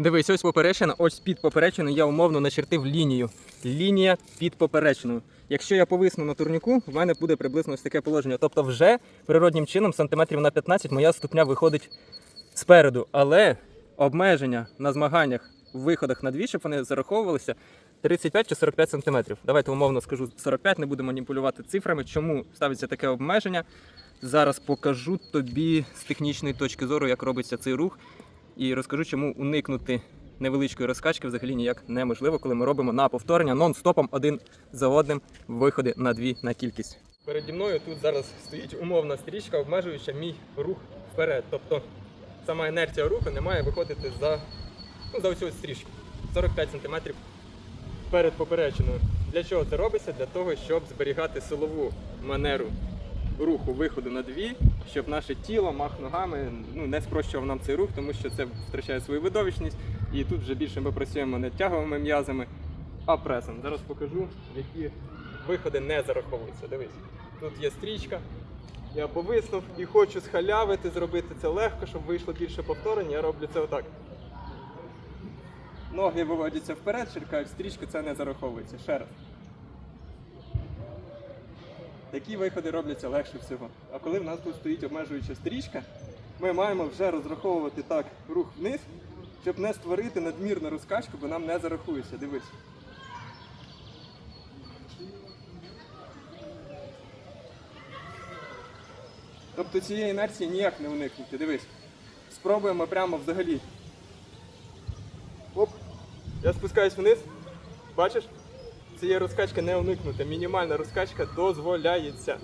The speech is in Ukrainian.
Дивись, ось поперечина, ось під поперечиною я умовно начертив лінію. Лінія під поперечиною. Якщо я повисну на турніку, в мене буде приблизно ось таке положення. Тобто, вже природнім чином, сантиметрів на 15, моя ступня виходить спереду. Але обмеження на змаганнях в виходах на дві, щоб вони зараховувалися 35 чи 45 сантиметрів. Давайте умовно скажу 45, не буду маніпулювати цифрами. Чому ставиться таке обмеження? Зараз покажу тобі з технічної точки зору, як робиться цей рух, і розкажу, чому уникнути невеличкої розкачки взагалі ніяк неможливо, коли ми робимо на повторення нон-стопом один за одним виходи на дві на кількість. Переді мною тут зараз стоїть умовна стрічка, обмежуюча мій рух вперед. Тобто сама інерція руху не має виходити за, ну, за ось стрічку 45 см перед поперечиною. Для чого це робиться? Для того, щоб зберігати силову манеру руху виходу на дві, щоб наше тіло, мах ногами ну, не спрощував нам цей рух, тому що це втрачає свою видовищність. І тут вже більше ми працюємо не тяговими м'язами, а пресом. Зараз покажу, які виходи не зараховуються. Дивись, тут є стрічка. Я повиснув і хочу схалявити, зробити це легко, щоб вийшло більше повторень. Я роблю це отак. Ноги виводяться вперед, черкають стрічку, це не зараховується. Ще раз. Такі виходи робляться легше всього. А коли в нас тут стоїть обмежуюча стрічка, ми маємо вже розраховувати так рух вниз, щоб не створити надмірну розкачку, бо нам не зарахується. Дивись. Тобто цієї інерції ніяк не уникнути. Дивись. Спробуємо прямо взагалі. Оп. Я спускаюсь вниз. Бачиш? Цієї розкачки не уникнути. Мінімальна розкачка дозволяється.